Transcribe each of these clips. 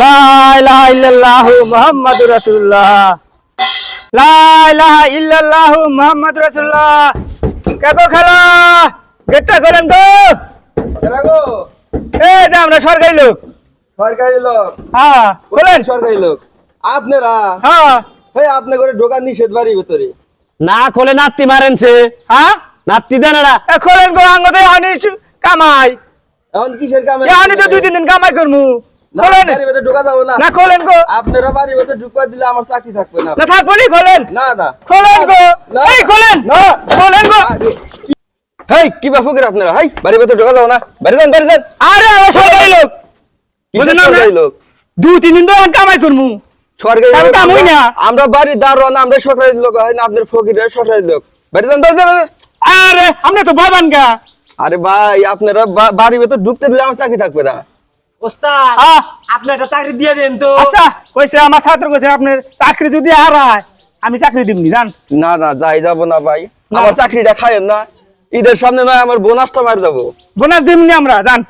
লা ইলাহা ইল্লাল্লাহু মুহাম্মাদুর রাসূলুল্লাহ। লা ইলাহা ইল্লাল্লাহু মুহাম্মাদুর রাসূলুল্লাহ। কাকো খেলা? গেটটা যে আমরা সরকারি লোক। সরকারি লোক। হ্যাঁ সরকারি লোক। আপনারা? হ্যাঁ। ভাই আপনি করে নিষেধ বাড়ি ভেতরে। না খোলে হ্যাঁ? দেন এরা। এ খোলেন গো আঙ্গতে হানি কামাই। এখন কিসের কামে এ হানি তো দুই তিন দিন কামাই করমু। না, খোলেন। ঢোকা যাব না। না খোলেন গো। আপনারা বাড়ি ভেতরে ঢুকা দিলে আমার চাকরি থাকবে না। না থাকব নি খোলেন। না না। খোলেন গো। এই খোলেন। না। খোলেন গো। হেই কি বা ফকির আপনারা? হাই বাড়ি ভেতরে ঢোকা যাব না। বাড়ি যান বাড়ি যান। আরে আমরা সরকারি লোক। কিসের না? লোক? দুই তিন দিন তো কামাই করমু। সরকারি আমরা- না। আমরা বাড়ি দারোয়ান আমরা সরকারি লোক হয় না আপনার ফকির সরকারি লোক। বাড়ি আরে আমরা তো ভয় গা আরে ভাই আপনারা বাড়ি ভেতরে ঢুকতে দিলে আমার চাকরি থাকবে না। ওস্তাদ আহ, আপনি একটা চাকরি দিয়ে দেন তো। আচ্ছা কইছে আমার ছাত্র কইছে আপনার চাকরি যদি হারায় আমি চাকরি দিমনি জান? না না যাই যাব না ভাই। আমার চাকরিটা খায়েন না। ঈদের সামনে নয় আমার বোনাসটা মার দেবো। বোনাস দিমনি আমরা জান।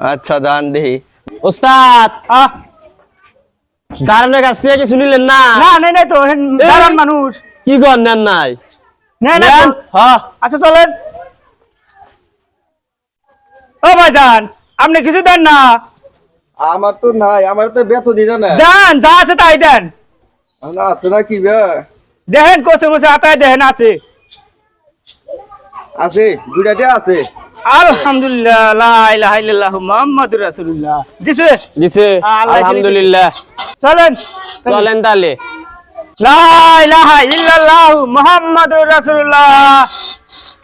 আচ্ছা দান দেহি। ওস্তাদ আহ, দাঁড়ানোর কাছ থেকে কিছু নিলেন না? না নাই তো মানুষ। কি কর নেন নাই? নেন? হ্যাঁ। আচ্ছা চলেন। ও ভাই যান আপনি কিছু দেন না। আমার তো নাই আমার তো বেতন দিত না দেন যা আছে তাই দেন। না আছে না কি বে? দেখেন কোসে মোসে আতায় দেখেন আছে। আছে দুইটাতে আছে। আলহামদুলিল্লাহ লা ইলাহা ইল্লাল্লাহু মুহাম্মাদুর রাসূলুল্লাহ। দিছে? দিছে আল্লাহ আলহামদুলিল্লাহ। চলেন। চলেন তাহলে। লা ইলাহা ইল্লাল্লাহু মুহাম্মাদুর রাসূলুল্লাহ।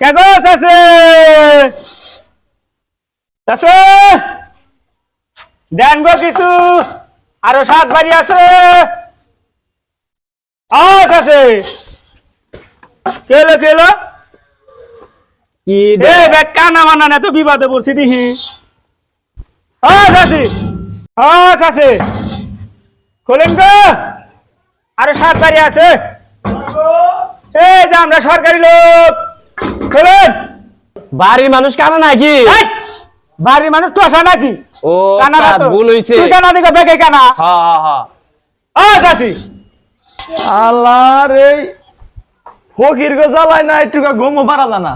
কে গো আছে আছে দেন গো কিছু আরও সাত বাড়ি আছে। আজ আছে। কেলো কেলো কি দে- বেক মানা না তো বিবাদে পড়ছি দিহি আজ আছে। আজ আছে। খোলেন গো। আরও সাত বাড়ি আছে। এই যে আমরা সরকারি লোক। খোলেন। বাড়ির মানুষ কানা নাকি? বাড়ির মানুষ তো আসা নাকি? ও ভুল হইছে। তুই কানা দিকে বেকে কানা। হ্যাঁ হ্যাঁ হ্যাঁ আজ আছি আল্লাহর এই ফকির গো জ্বালায় না একটু ঘুমো পারা জানা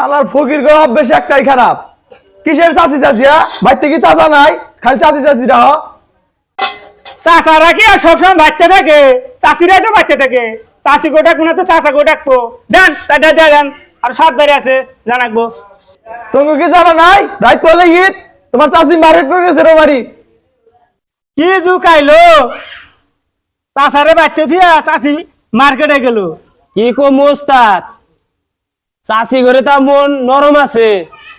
আল্লাহর ফকির গো অভ্যেস একটাই খারাপ। কিসের চাচি চাচিয়া বাড়িতে কি চাচা নাই? খালি চাচি চাচি রাহ চাচারা কি আর সবসময় বাচ্চা থাকে? চাষিরা তো বাচ্চা থাকে। চাষি গোটা কোনো তো চাষা গোটাকবো দেন দিয়ে দেন। আর সাত বাড়ি আছে জানাকবো তুমি কি জানা নাই? রাত পড়লে ঈদ? তোমার চাচি মার্কেট করে গেছে রে বাড়ি। কি জুকাইলো? চাষারে বাচ্চা থিয়া চাষি মার্কেটে গেল। কি কম ওস্তাদ? চাষি ঘরে তাও মন নরম আছে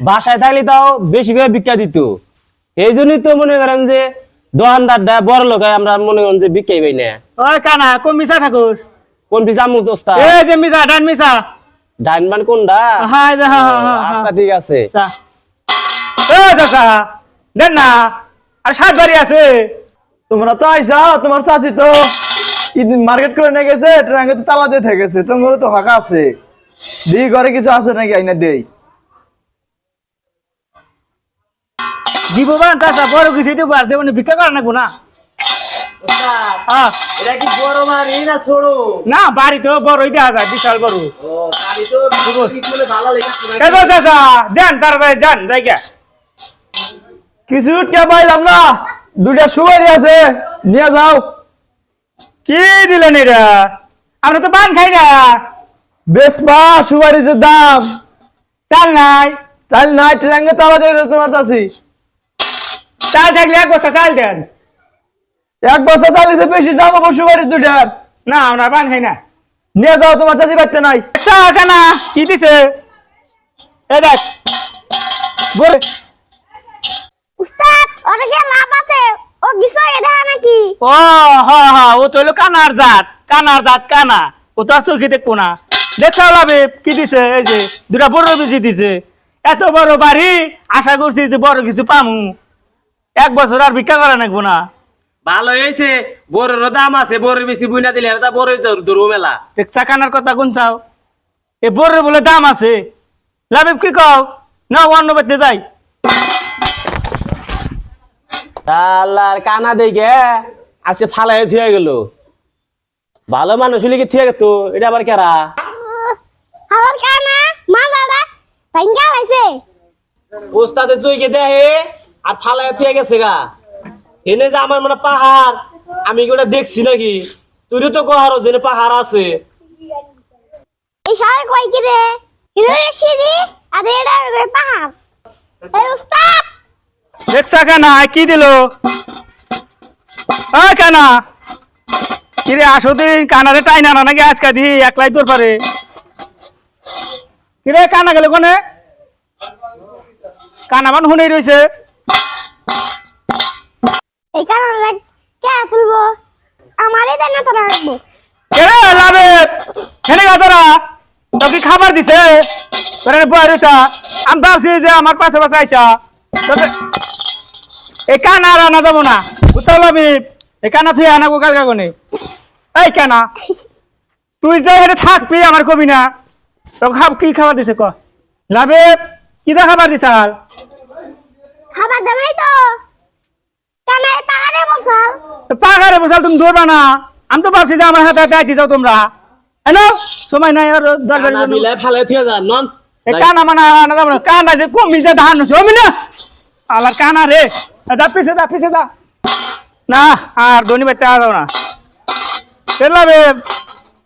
বাসায় থাকলে তাও বেশি করে ভিক্ষা দিত। এই জন্যই তো মনে করেন যে দোকানদারটা বড় লোক আমরা মনে করেন যে ভিক্ষাই পাই না। ওই কানা কোন মিশা থাকুস কোন পিছা মুখ ওস্তাদ? এই যে মিশা ডান মিশা ডাইন মান কোনটা হ্যাঁ এই যে, হ্যাঁ হ্যাঁ, হ্যাঁ, আচ্ছা ঠিক আছে। চাচা দেন না। আর সাত বাড়ি আছে। তোমরা তো আইসা তোমার চাচি তো ঈদ মার্কেট করে নিয়ে গেছে ট্রাঙ্গে তো তালা দিয়ে থেকে গেছে তোমার তো ফাঁকা আছে। দি ঘরে কিছু আছে নাকি? আইনা দেই। দিব বান চাচা বড় কিছু দিব আর দেবনি ভিক্ষা করা নাকবো না। এটা কি বড় মারি না ছোড়ো না বাড়ি তো বড়ই যায় বিশাল বড়। ও তাহলে তো ভালো লেগে কেন চাচা দেন তারপরে যান জায়গা। কিছু পাইলাম না সুপারি আছে নিয়ে যাও। কি দিলেন এটা? আমরা তো পান খাই না। সুপারি যে দাম। চাল নাই। চাল নাই ট্রাঙ্গে তালা দিয়ে তোমার চাচি চাল থাকলে এক বস্তা চাল দেন। এক বস্তা চালিয়েছে বেশি দাম হব সুপারি দুইটার না আমরা পান খাই না। নিয়ে যাও তোমার চাচি বাড়তে নাই। চা কানা কি দিছে? এ দেখ। বলে। উস্তাদ কি লাভ আছে? ও কিছু এটা নাকি? ও হা হা ও তো হলো কানার জাত। কানার জাত কানা। ও তো আর চোখে দেখব না। দেখতে লাভে কি দিছে? এই যে দুটা বড় বেশি দিছে। এত বড় বাড়ি আশা করছি যে বড় কিছু পামু। এক বছর আর ভিক্ষা করা নাকবো না। ভালো হয়েছে বড়ের দাম আছে বড়ের বেশি বুইনা দিলে এটা বড় ধরবো মেলা। দেখছা কানার কথা কোন চাও এ বড় বলে দাম আছে। লাভে কি কও? না অন্য বাড়িতে যাই আল্লাহর কানা দেখে আজকে ফালাই থুয়ে গেল। ভালো মানুষ হলে কি থুয়ে গেত? এটা আবার কেরা? আমার কানা মাজাটা ভাঙ্গা হয়েছে। ওস্তাদে চইকে দেহে আর ফালাই থুয়ে গেছে গা। এনে যে আমার মানে পাহাড় আমি কি ওটা দেখছি নাকি? তুইও তো কহারো যেন পাহাড় আছে। এই শহরে কই কি রে? এটা সিঁড়ি আর এটা পাহাড়। এই উস্তাদ! দেখছা কানা কি দিল? ও কানা। কিরে আসো দিন কানারে টাইনা না নাকি আজকা দি একলাই তোর পারে। কিরে কানা গেলে কোনে? কানা মান শুনে রয়েছে এই কারণে কে তুলবো আমারই দেন না তোরা রাখব। কেরে লাভে? হেনে গাছরা তো কি খাবার দিছে? তোরে বয় রয়েছা। আমি ভাবছি যে আমার পাশে পাশে আইসা। তোকে- এই কানা আর আনা যাব না। বুঝতে পারবি এই কানা তুই আনাবো কালকা কোনে? এই কানা তুই যে এখানে থাকবি আমার কবি না। তো খাব কি খাবার দিছে ক? লাভে কি দা খাবার দিছে আর? খাবার দামাই তো। কানায় পাহাড়ে বসাল তুমি ধরবা না। আমি তো ভাবছি যে আমার হাতে হাতে আইতে যাও তোমরা। এনো সময় নাই আর দরকার কানা বিলাই ফালাই থুয়ে যা নন। এ কানা মানা আনা যাব না। কানা যে কমি যে ধান জমি না আলার কানা রে। যা পিছে যা পিছে যা। না আর ধনী বাইতে আ যাও না। পেলাবে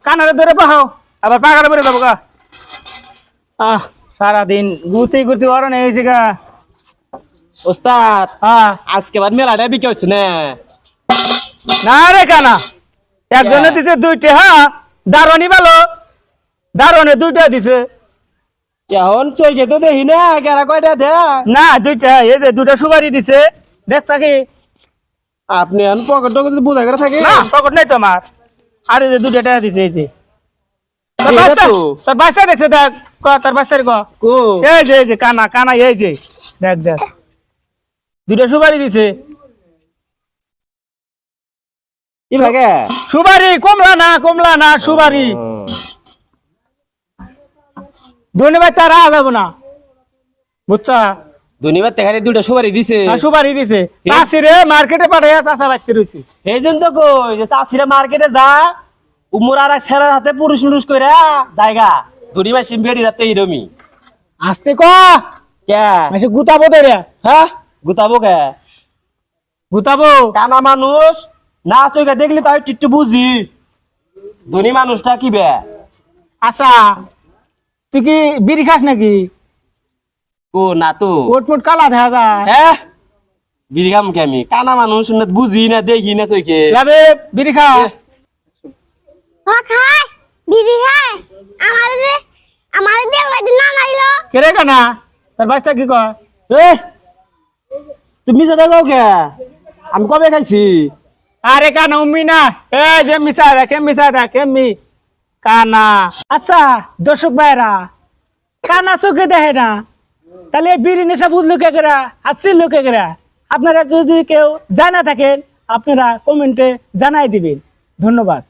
কানারে ধরে পাহাও আবার পাকারে পরে যাব গা। আহ সারাদিন গুতি গুতি অরণ হয়েছে গা। ওস্তাদ হ্যাঁ। আজকে বাদ মেলাটা বিকে হচ্ছে না। না রে কানা একজনে দিছে দুইটা হ্যাঁ দারোয়ানি ভালো দারোয়ানে দুইটা দিছে। এখন চইকে তো দেখি না কেরা কয়টা দে। না দুইটা এই যে দুটা সুপারি দিছে দেখছা কি আপনি এখন পকেট টকেট বোঝা করে থাকে। না পকেট নাই তোমার আর যে দুটা টাকা দিছে এই যে। তোর বাচ্চা। দেখছে দেখ ক তোর বাচ্চার কো। এই যে এই যে কানা কানা এই যে। দেখ দেখ। দুটা সুপারি দিছে। সুপারি কমলা না কমলা না সুপারি। ধন্যবাদ তারা যাব না। বুঝছা? ধন্যবাদ তেখানে দুটা সুপারি দিছে। সুপারি দিছে। চাষি মার্কেটে পাঠাইয়া চাষা বাঁচতে রয়েছে এই জন্য তো কই? যে চাষিরা মার্কেটে যা উমর আর এক ছেলের হাতে পুরুষ পুরুষ কইরা জায়গা। ধনী মাসি বেড়ি যাতে এইরমি আসতে ক। কে? গুতাবো রে হ্যাঁ? গুতাবো কে? গুতাবো। কানা মানুষ না চইকা দেখলি তাই টিট্টু বুঝি। ধনী মানুষটা কি বে? আচ্ছা তুই কি বিড়ি খাস নাকি? ও না তো। ওট মোট কালা দেখা যায়। হ্যাঁ বিড়ি খাম কে আমি? কানা মানুষ না বুঝি না দেখি না চইকে। যাবে বিড়ি খা। খায় বিড়ি খায় আমার আমার দিয়ে কয়দিন না নাইলো কেরে কানা? তোর বাচ্চা কি কয়? এ তুমি সাথে গাও কে আমি কবে খাইছি? আরে কানা, উম্মি না। এ যে মিশা দেখে মিশা দেখে মি। কানা। আচ্ছা দর্শক ভাইরা কানা চোখে দেখে না। তাহলে বিড়ি নেশা বুঝলো কে করা? হাসছিল কে আপনারা যদি কেউ জানা থাকেন, আপনারা কমেন্টে জানাই দিবেন। ধন্যবাদ।